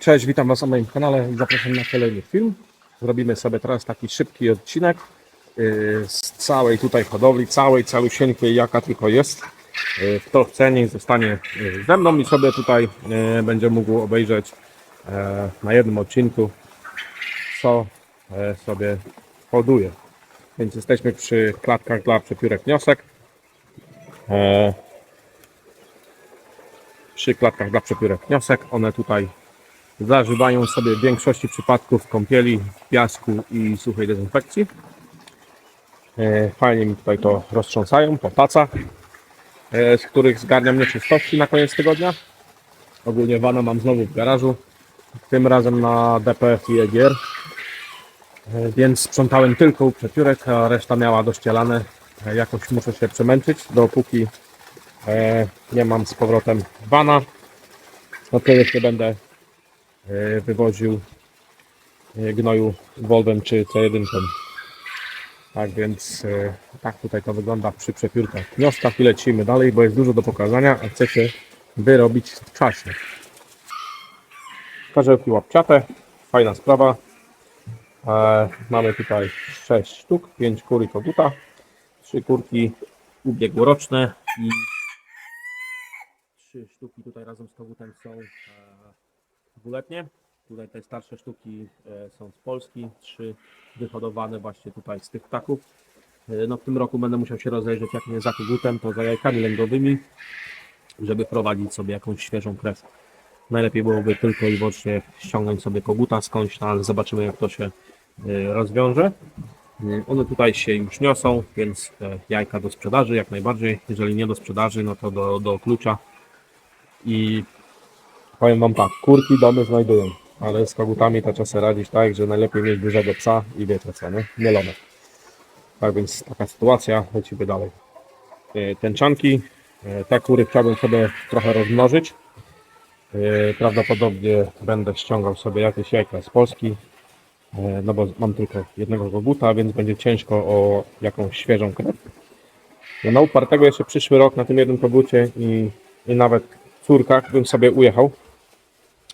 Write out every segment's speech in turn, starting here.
Cześć, witam Was na moim kanale zapraszam na kolejny film. Zrobimy sobie teraz taki szybki odcinek yy, z całej tutaj hodowli, całej calusieńkiej jaka tylko jest. Yy, Kto chce, niech zostanie yy, ze mną i sobie tutaj będzie mógł obejrzeć na jednym odcinku, co sobie hoduje. Więc jesteśmy przy klatkach dla przepiórek wniosek. Przy klatkach dla przepiórek wniosek. One tutaj zażywają sobie w większości przypadków kąpieli piasku i suchej dezynfekcji. E, Fajnie mi tutaj to roztrząsają po tacach, e, z których zgarniam nieczystości na koniec tygodnia. Ogólnie wana mam znowu w garażu, tym razem na DPF i EGR. E, Więc sprzątałem tylko u przepiórek, a reszta miała dościelane. Jakoś muszę się przemęczyć, dopóki nie mam z powrotem wana. No to jeszcze będę wywoził e, gnoju Wolwem czy C1. Tak więc e, tak tutaj to wygląda przy przepiórkach wnioskach i lecimy dalej, bo jest dużo do pokazania, a chcę się wyrobić w czasie. Karzełki łapciate, fajna sprawa. E, mamy tutaj 6 sztuk, 5 kur i koguta, 3 kurki ubiegłoroczne i 3 sztuki tutaj razem z kogutem są e, dwuletnie. Tutaj te starsze sztuki e, są z Polski, trzy wyhodowane właśnie tutaj z tych ptaków. E, No w tym roku będę musiał się rozejrzeć, jak nie za kogutem, to za jajkami lęgowymi, żeby prowadzić sobie jakąś świeżą krew. Najlepiej byłoby tylko i wyłącznie ściągnąć sobie koguta skądś, no ale zobaczymy jak to się e, rozwiąże. One tutaj się już niosą, więc jajka do sprzedaży jak najbardziej. Jeżeli nie do sprzedaży, no to do, do klucza. I Powiem Wam tak, kurki domy znajdują, ale z kogutami to trzeba radzić tak, że najlepiej mieć dużego psa i wiecie co, nie? Mielone. Tak więc taka sytuacja, lecimy dalej. E, Tęczanki, e, te kury chciałbym sobie trochę rozmnożyć. E, Prawdopodobnie będę ściągał sobie jakieś jajka z Polski, no bo mam tylko jednego koguta, więc będzie ciężko o jakąś świeżą krew. No na upartego jeszcze przyszły rok na tym jednym kogucie i, i nawet córkach bym sobie ujechał.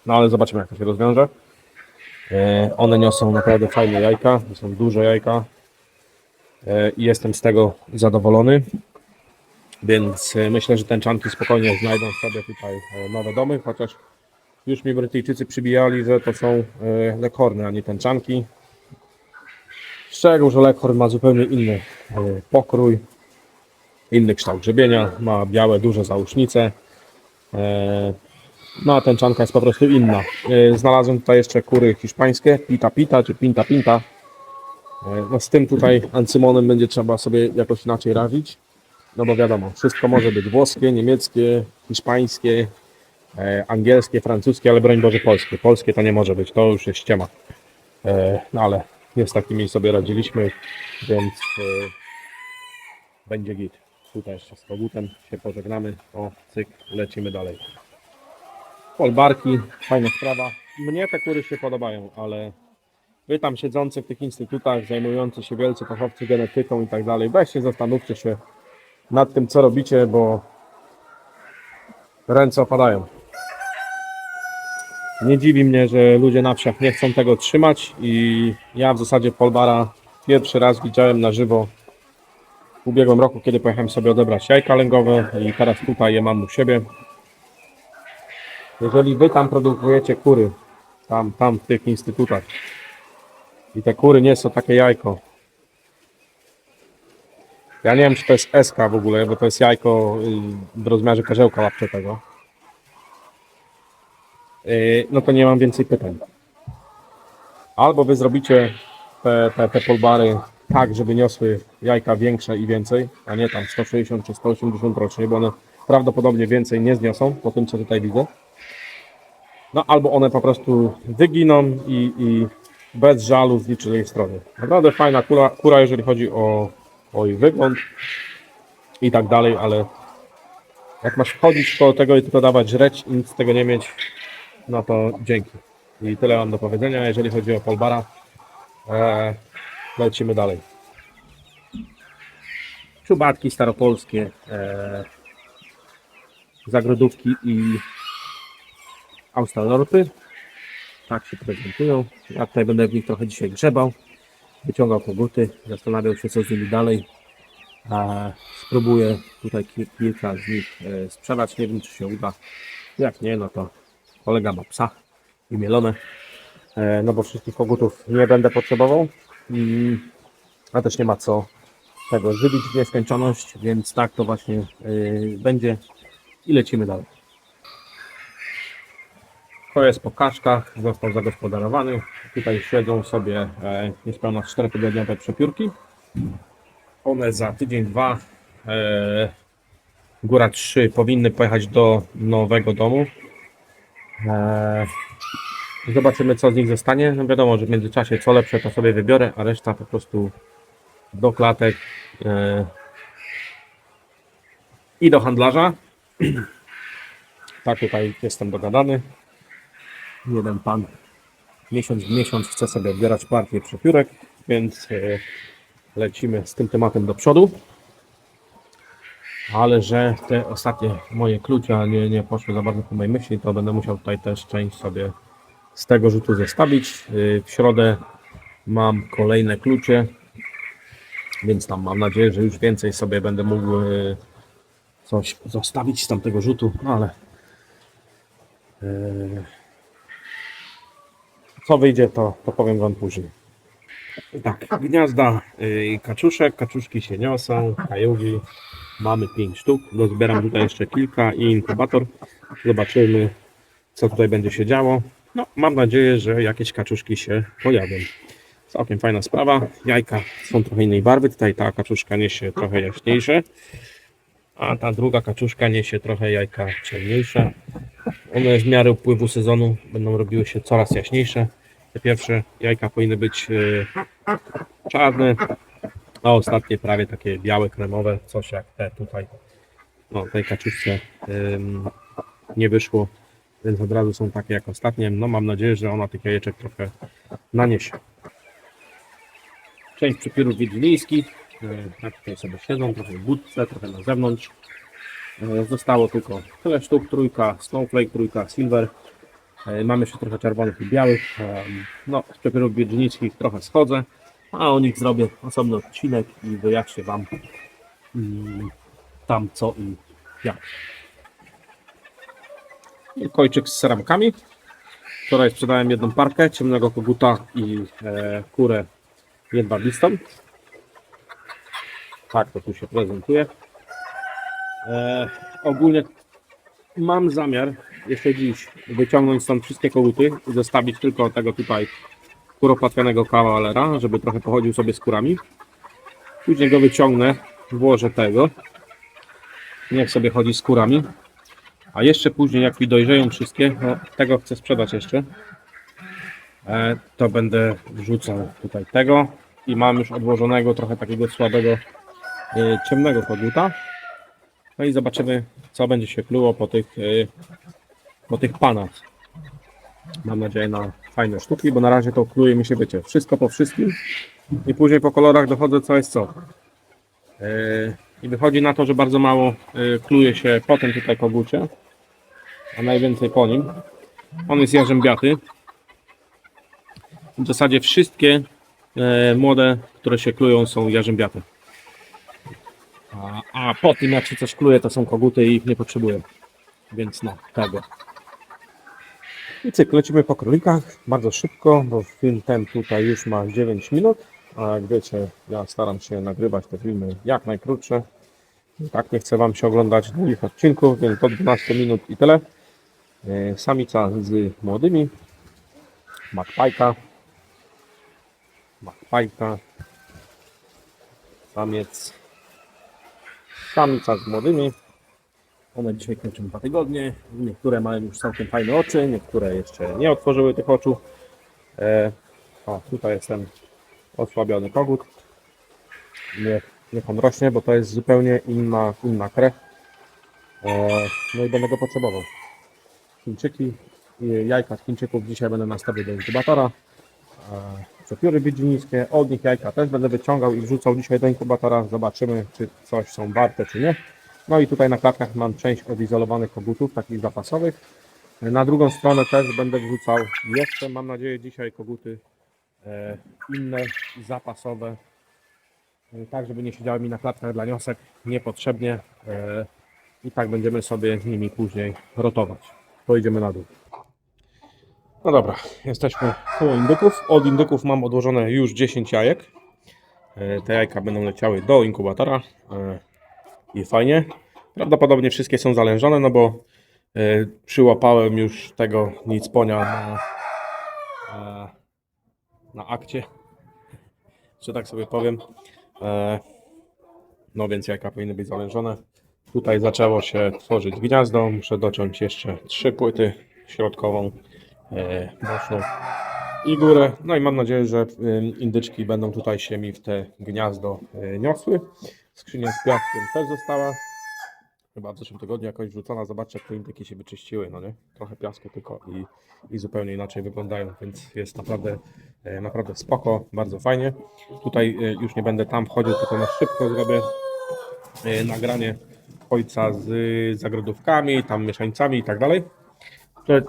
No ale zobaczymy jak to się rozwiąże. E, One niosą naprawdę fajne jajka, to są duże jajka E, i jestem z tego zadowolony. Więc e, myślę, że tęczanki spokojnie znajdą sobie tutaj nowe domy, chociaż już mi Brytyjczycy przybijali, że to są e, lekorny, a nie tęczanki. Z czego, że lekhorn ma zupełnie inny pokrój, inny kształt grzebienia, ma białe, duże zausznice. No a tęczanka jest po prostu inna. E, Znalazłem tutaj jeszcze kury hiszpańskie, pita pita czy pinta pinta. E, No z tym tutaj ancymonem będzie trzeba sobie jakoś inaczej radzić. No bo wiadomo, wszystko może być włoskie, niemieckie, hiszpańskie, e, angielskie, francuskie, ale broń Boże polskie. Polskie to nie może być, to już jest ściema. No ale nie z takimi sobie radziliśmy, więc będzie git. Tutaj jeszcze z kogutem się pożegnamy. O, cyk, lecimy dalej. Polbarki, fajna sprawa. Mnie te kury się podobają, ale wy tam siedzący w tych instytutach, zajmujący się wielcy fachowcy genetyką i tak dalej, weźcie zastanówcie się nad tym, co robicie, bo ręce opadają. Nie dziwi mnie, że ludzie na wsiach nie chcą tego trzymać i ja w zasadzie Polbara pierwszy raz widziałem na żywo w ubiegłym roku, kiedy pojechałem sobie odebrać jajka lęgowe i teraz tutaj je mam u siebie. Jeżeli wy tam produkujecie kury, tam, tam w tych instytutach i te kury nie są takie jajko. Ja nie wiem, czy to jest SK w ogóle, bo to jest jajko y, w rozmiarze karzełka łapczego. Yy, No to nie mam więcej pytań. Albo wy zrobicie te, te, te polbary tak, żeby niosły jajka większe i więcej, a nie tam 160 czy 180 rocznie, bo one prawdopodobnie więcej nie zniosą, po tym co tutaj widzę. No albo one po prostu wyginą i, i bez żalu z niczyjej strony. Naprawdę fajna kura, kura jeżeli chodzi o, o jej wygląd i tak dalej, ale jak masz chodzić koło tego i tylko dawać żreć i nic z tego nie mieć, no to dzięki. I tyle mam do powiedzenia, jeżeli chodzi o Polbara. Eee, lecimy dalej. Czubatki staropolskie, eee, zagrodówki i Australorpy. tak się prezentują. Ja tutaj będę w nich trochę dzisiaj grzebał, wyciągał koguty, zastanawiał się co z nimi dalej. A spróbuję tutaj ki- kilka z nich e, sprzedać, nie wiem czy się uda. Jak nie, no to kolega ma psa i mielone. E, no bo wszystkich kogutów nie będę potrzebował. Mm, a też nie ma co tego żywić w nieskończoność, więc tak to właśnie e, będzie i lecimy dalej. To jest po kaczkach, został zagospodarowany. Tutaj siedzą sobie e, niespełna 4-tygodniowe przepiórki. One za tydzień, dwa, e, góra 3 powinny pojechać do nowego domu. E, zobaczymy co z nich zostanie. No wiadomo, że w międzyczasie co lepsze to sobie wybiorę, a reszta po prostu do klatek e, i do handlarza. tak tutaj jestem dogadany. Jeden pan miesiąc w miesiąc chce sobie odbierać partię przepiórek, więc e, lecimy z tym tematem do przodu. Ale że te ostatnie moje klucza nie, nie poszły za bardzo po mojej myśli, to będę musiał tutaj też część sobie z tego rzutu zostawić. Y, W środę mam kolejne klucze, więc tam mam nadzieję, że już więcej sobie będę mógł y, coś zostawić z tamtego rzutu, no ale co wyjdzie, to, to powiem Wam później. Tak, gniazda y, kaczuszek, kaczuszki się niosą, kajugi. Mamy 5 sztuk. Dozbieram tutaj jeszcze kilka i inkubator. Zobaczymy, co tutaj będzie się działo. No, mam nadzieję, że jakieś kaczuszki się pojawią. Całkiem fajna sprawa. Jajka są trochę innej barwy. Tutaj ta kaczuszka niesie trochę jaśniejsze, a ta druga kaczuszka niesie trochę jajka ciemniejsze. One w miarę upływu sezonu będą robiły się coraz jaśniejsze. Te pierwsze jajka powinny być y, czarne, a ostatnie prawie takie białe, kremowe, coś jak te tutaj. No, tej kaczuszce nie wyszło, więc od razu są takie jak ostatnie. No, mam nadzieję, że ona tych jajeczek trochę naniesie. Część przepiórów wiedźmińskich, y, tak tutaj sobie siedzą, trochę w budce, trochę na zewnątrz. Y, Zostało tylko tyle sztuk, trójka, snowflake, trójka, silver. E, Mam jeszcze trochę czerwonych i białych. Em, No, z przepiórów wiedźmińskich trochę schodzę, a o nich zrobię osobny odcinek i wyjaśnię Wam mm, tam co i jak. Kojczyk z seramkami. Wczoraj sprzedałem jedną parkę ciemnego koguta i e, kurę jedwabistą. Tak to tu się prezentuje. E, ogólnie mam zamiar jeszcze dziś wyciągnąć stąd wszystkie koguty i zostawić tylko tego tutaj kuropatwianego kawalera, żeby trochę pochodził sobie skórami. Później go wyciągnę, włożę tego. Niech sobie chodzi skórami. A jeszcze później, jak mi dojrzeją wszystkie, no, tego chcę sprzedać jeszcze, e, to będę wrzucał tutaj tego. I mam już odłożonego trochę takiego słabego e, ciemnego koguta. No i zobaczymy, co będzie się kluło po tych, y, po tych panach. Mam nadzieję na fajne sztuki, bo na razie to kluje mi się, wiecie, wszystko po wszystkim i później po kolorach dochodzę co jest co. Y, I wychodzi na to, że bardzo mało y, kluje się po tym tutaj kogucie, a najwięcej po nim. On jest jarzębiaty. W zasadzie wszystkie e, młode, które się klują są jarzębiate. A, a po tym jak się coś kluje, to są koguty i ich nie potrzebuję. Więc no, tego. I cyk, lecimy po królikach bardzo szybko, bo film ten tutaj już ma 9 minut. A jak wiecie, ja staram się nagrywać te filmy jak najkrótsze. I tak nie chcę Wam się oglądać długich odcinków, więc do 12 minut i tyle. E, Samica z młodymi. Magpajka. Magpajka. Samiec Samica z młodymi. One dzisiaj kończą dwa tygodnie. Niektóre mają już całkiem fajne oczy, niektóre jeszcze nie otworzyły tych oczu. E, o, tutaj jest ten osłabiony kogut. Niech, niech on rośnie, bo to jest zupełnie inna, inna krew. E, no i będę go potrzebował. Chińczyki, i jajka z Chińczyków dzisiaj będę nastawił do inkubatora. E, Przepióry wiedźmińskie, od nich jajka też będę wyciągał i wrzucał dzisiaj do inkubatora. Zobaczymy, czy coś są warte, czy nie. No i tutaj na klatkach mam część odizolowanych kogutów, takich zapasowych. Na drugą stronę też będę wrzucał jeszcze, mam nadzieję, dzisiaj koguty e, inne, zapasowe, e, tak żeby nie siedziały mi na klatkach dla niosek niepotrzebnie e, i tak będziemy sobie nimi później rotować. Pojedziemy na dół. No dobra, jesteśmy koło indyków. Od indyków mam odłożone już 10 jajek. E, Te jajka będą leciały do inkubatora e, i fajnie. Prawdopodobnie wszystkie są zalężone, no bo e, przyłapałem już tego nicponia na, na akcie, że tak sobie powiem. No więc jajka powinny być zalężone. Tutaj zaczęło się tworzyć gniazdo. Muszę dociąć jeszcze trzy płyty, środkową, e, i górę. No i mam nadzieję, że indyczki będą tutaj się mi w te gniazdo e, niosły. Skrzynia z piaskiem też została. Chyba w zeszłym tygodniu jakoś wrzucona. Zobaczcie, jak te indyki się wyczyściły, no nie? Trochę piasku tylko i, i zupełnie inaczej wyglądają, więc jest naprawdę, e, naprawdę spoko, bardzo fajnie. Tutaj e, już nie będę tam wchodził, tylko na szybko zrobię nagranie ojca z zagrodówkami, tam mieszańcami i tak dalej.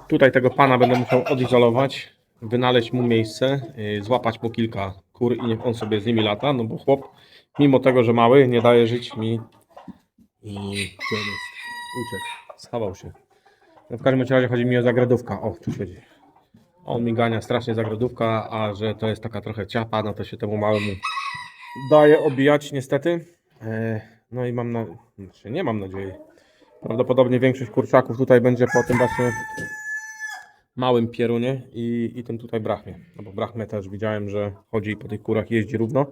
Tutaj tego pana będę musiał odizolować, wynaleźć mu miejsce, y, złapać mu kilka kur i niech on sobie z nimi lata, no bo chłop, mimo tego, że mały, nie daje żyć mi i gdzie on jest? Uciekł, schował się. No w każdym razie chodzi mi o zagrodówka. O, tu siedzi. On mi gania strasznie zagrodówka, a że to jest taka trochę ciapa, no to się temu małemu daje obijać niestety. E, No i mam na... Znaczy nie mam nadziei. Prawdopodobnie większość kurczaków tutaj będzie po tym właśnie małym pierunie i, i tym tutaj brachmie. No bo brachmę też widziałem, że chodzi po tych kurach i jeździ równo.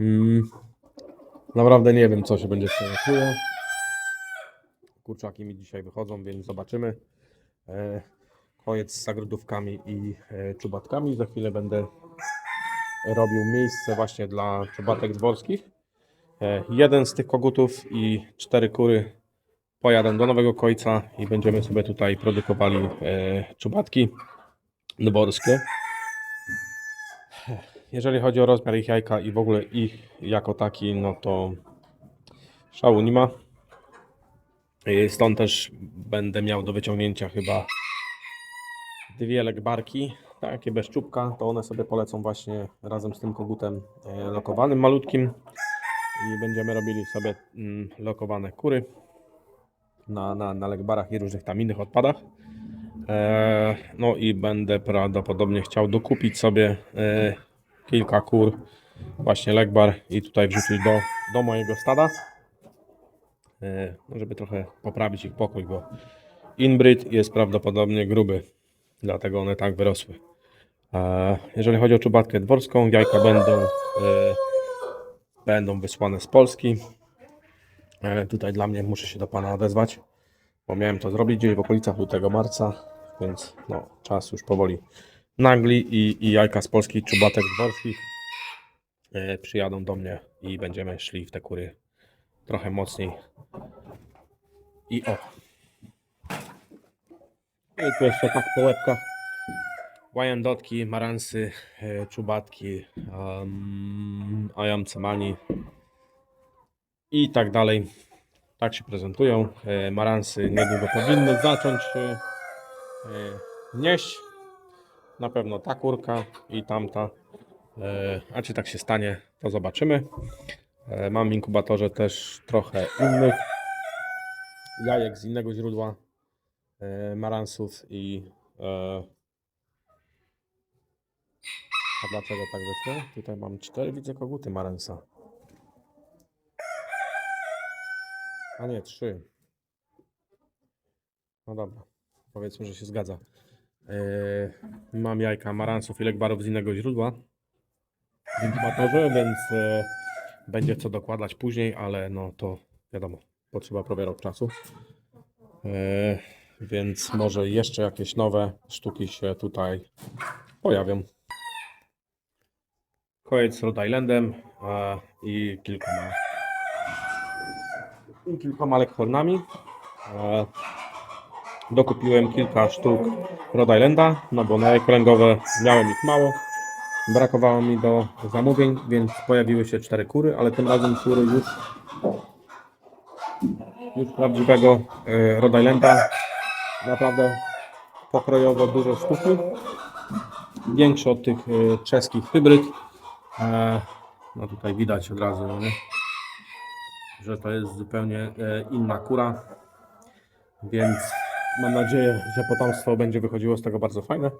Mm, naprawdę nie wiem, co się będzie czuło. Kurczaki mi dzisiaj wychodzą, więc zobaczymy. E, koniec z zagrodówkami i e, czubatkami. Za chwilę będę robił miejsce właśnie dla czubatek dworskich. E, jeden z tych kogutów i cztery kury pojadę do nowego końca i będziemy sobie tutaj produkowali e, czubatki dworskie. Jeżeli chodzi o rozmiar ich jajka i w ogóle ich jako taki, no to szału nie ma. E, Stąd też będę miał do wyciągnięcia chyba dwie lekbarki, takie bez czubka, to one sobie polecą właśnie razem z tym kogutem e, lokowanym malutkim i będziemy robili sobie mm, lokowane kury na, na, na lekbarach i różnych tam innych odpadach. E, no i będę prawdopodobnie chciał dokupić sobie e, kilka kur, właśnie lekbar i tutaj wrzucić do, do mojego stada, e, żeby trochę poprawić ich pokój, bo inbreed jest prawdopodobnie gruby, dlatego one tak wyrosły. E, jeżeli chodzi o czubatkę dworską, jajka będą, e, będą wysłane z Polski. E, Tutaj dla mnie muszę się do Pana odezwać, bo miałem to zrobić gdzieś w okolicach lutego, marca, więc no, czas już powoli nagli i, i jajka z polskich czubatek dworskich e, przyjadą do mnie i będziemy szli w te kury trochę mocniej. I o. I tu jeszcze tak po łebkach. Wyandottki, maransy, e, czubatki, um, ajamcemani, i tak dalej. Tak się prezentują. E, Maransy niedługo powinny zacząć e, e, nieść. Na pewno ta kurka i tamta. A czy tak się stanie, to zobaczymy. Mam w inkubatorze też trochę innych jajek z innego źródła maransów i a dlaczego tak wyszło? Tutaj mam cztery widzę koguty maransa. A nie, trzy. No dobra, powiedzmy, że się zgadza. Yy, mam jajka maransów i lekbarów z innego źródła w inkubatorze, więc yy, będzie co dokładać później, ale no to wiadomo, potrzeba prawie rok czasu. Yy, więc może jeszcze jakieś nowe sztuki się tutaj pojawią. Koniec z Rhode Islandem e, i kilkoma i kilkoma leghornami. E, Dokupiłem kilka sztuk Rhode Islanda, no bo na jajko lęgowe miałem ich mało. Brakowało mi do zamówień, więc pojawiły się cztery kury, ale tym razem kury już, już prawdziwego e, Rhode Islanda. Naprawdę pokrojowo duże sztuki. Większe od tych e, czeskich hybryd. No tutaj widać od razu, nie? Że to jest zupełnie e, inna kura. Więc mam nadzieję, że potomstwo będzie wychodziło z tego bardzo fajne.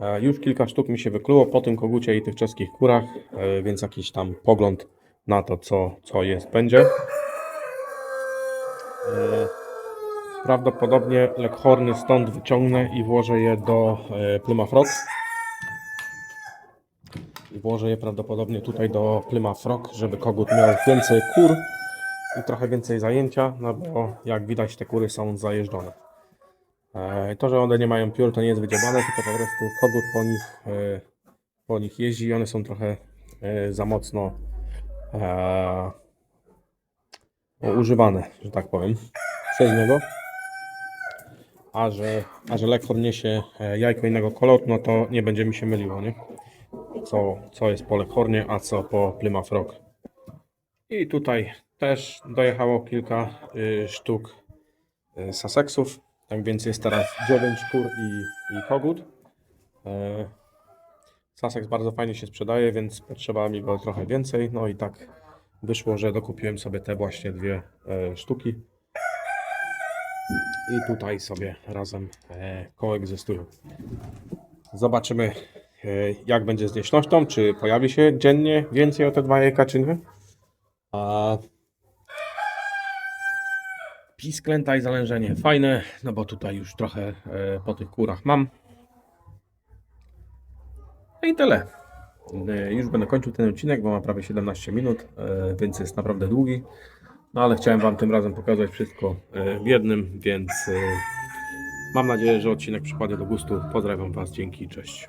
E, Już kilka sztuk mi się wykluło po tym kogucie i tych czeskich kurach, e, więc jakiś tam pogląd na to, co, co jest, będzie. Prawdopodobnie lekhorny stąd wyciągnę i włożę je do Plymouth Rock. I włożę je prawdopodobnie tutaj do Plymouth Rock, żeby kogut miał więcej kur i trochę więcej zajęcia, no bo jak widać te kury są zajeżdżone. E, To, że one nie mają piór, to nie jest wydziabane, tylko po prostu kogut po nich, e, po nich jeździ i one są trochę e, za mocno no, używane, że tak powiem, przez niego. A że, a że Leghorn niesie jajko innego koloru, no to nie będzie mi się myliło, nie? Co, co jest po Leghornie, a co po Plymouth Rock. I tutaj też dojechało kilka y, sztuk y, Sussexów. Tak więc jest teraz 9 kur i, i kogut. E, bardzo fajnie się sprzedaje, więc potrzeba mi go trochę więcej. No i tak wyszło, że dokupiłem sobie te właśnie dwie e, sztuki. I tutaj sobie razem e, koegzystują. Zobaczymy, e, jak będzie z nieśnością. Czy pojawi się dziennie więcej o te dwa jajka, czy nie? A pisklęta i zalężenie fajne, no bo tutaj już trochę e, po tych kurach mam. No i tyle. E, Już będę kończył ten odcinek, bo ma prawie 17 minut, e, więc jest naprawdę długi. No ale chciałem Wam tym razem pokazać wszystko w jednym, więc mam nadzieję, że odcinek przypadnie do gustu. Pozdrawiam Was, dzięki, cześć.